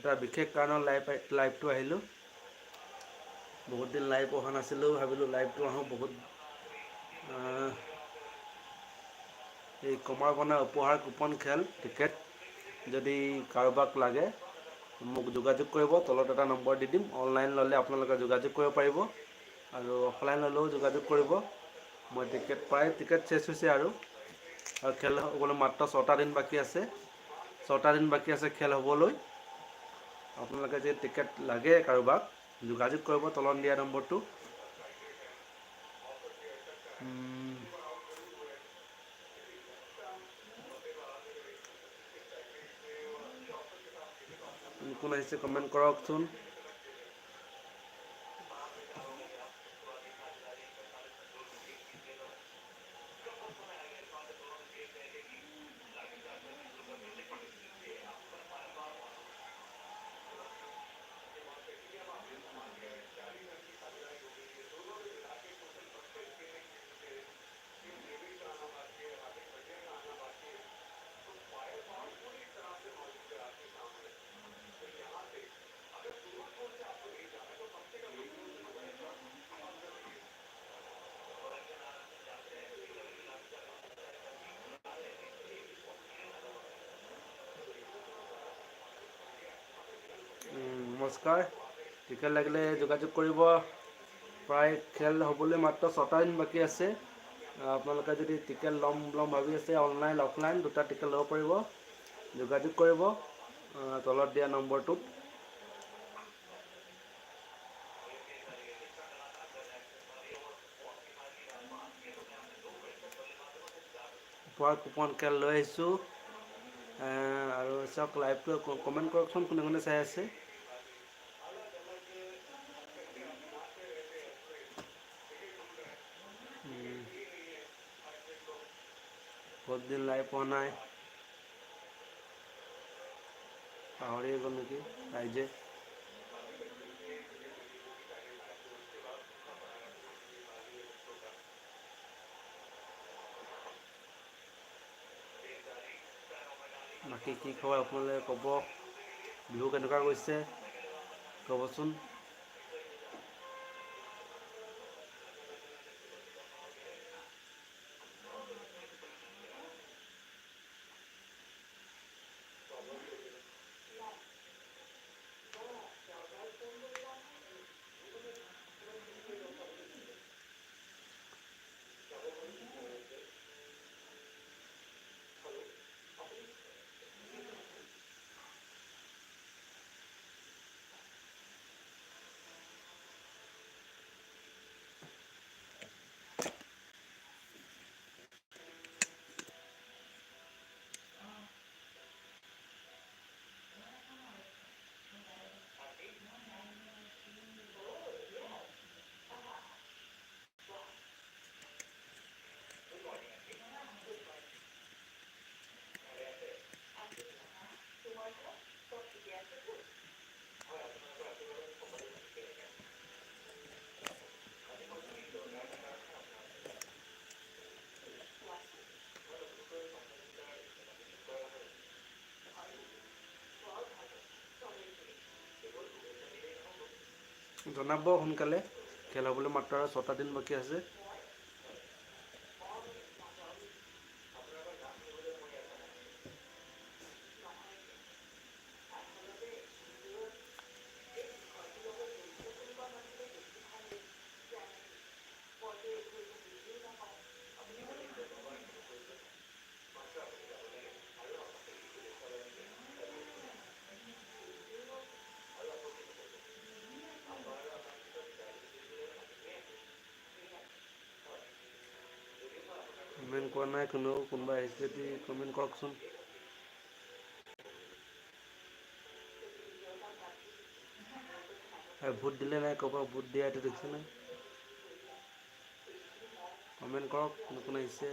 এটা বিশেষ কাৰণত লাইভ লাইভটো আহিলোঁ। বহুত দিন লাইভ অহা নাছিলোঁ, ভাবিলোঁ লাইভটো আহোঁ বহুত। এই কমাৰ বনাই উপহাৰ কুপন খেল টিকেট যদি কাৰোবাক লাগে, মোক যোগাযোগ কৰিব, তলত এটা নম্বৰ দি দিম। অনলাইন ল'লে আপোনালোকে যোগাযোগ কৰিব পাৰিব আৰু অফলাইন ল'লেও যোগাযোগ কৰিব। মই টিকেট প্ৰায় টিকেট চেছ হৈছে আৰু। আৰু খেল হ'বলৈ মাত্ৰ ছটা দিন বাকী আছে। ছটা দিন বাকী আছে খেল হ'বলৈ। আপোনালোকে যদি টিকেট লাগে কাৰোবাক যোগাযোগ কৰিব তলত দিয়া নম্বৰটো। কোন আহিছে কমেণ্ট কৰকচোন। নমস্কাৰ। টিকেট লাগিলে যোগাযোগ কৰিব। প্ৰায় খেল হ'বলৈ মাত্ৰ ছটা দিন বাকী আছে। আপোনালোকে যদি টিকেট ল'ম ল'ম ভাবি আছে অনলাইন অফলাইন দুটা টিকেট ল'ব পাৰিব। যোগাযোগ কৰিব। তলত দিয়া নম্বৰটোত। কুপন খেল লৈ আহিছোঁ। আহ, আৰু চাওক লাইভটো কমেণ্ট কৰকচোন কোনে কোনে চাই আছে। দিন লাইভ পোৱা নাই? পাহৰিয়ে গ'ল নেকি? ৰাইজে? বাকী কি খবৰ আপোনালোকে? ক'ব বিহু কেনেকুৱা গৈছে? ক'বচোন। জনাব সোনকালে। খেল হ'বলৈ মাত্ৰ আৰু ছটা দিন বাকী আছে। কমেণ্ট কৰা নাই কোনেও কোনোবা আহিছে যদি কমেণ্ট কৰকচোন। আৰু ভোট দিলে নাই ক'ৰপৰা ভোট দিয়া এইটো দেখিছেনে? কমেণ্ট কৰক, কোন কোন আহিছে।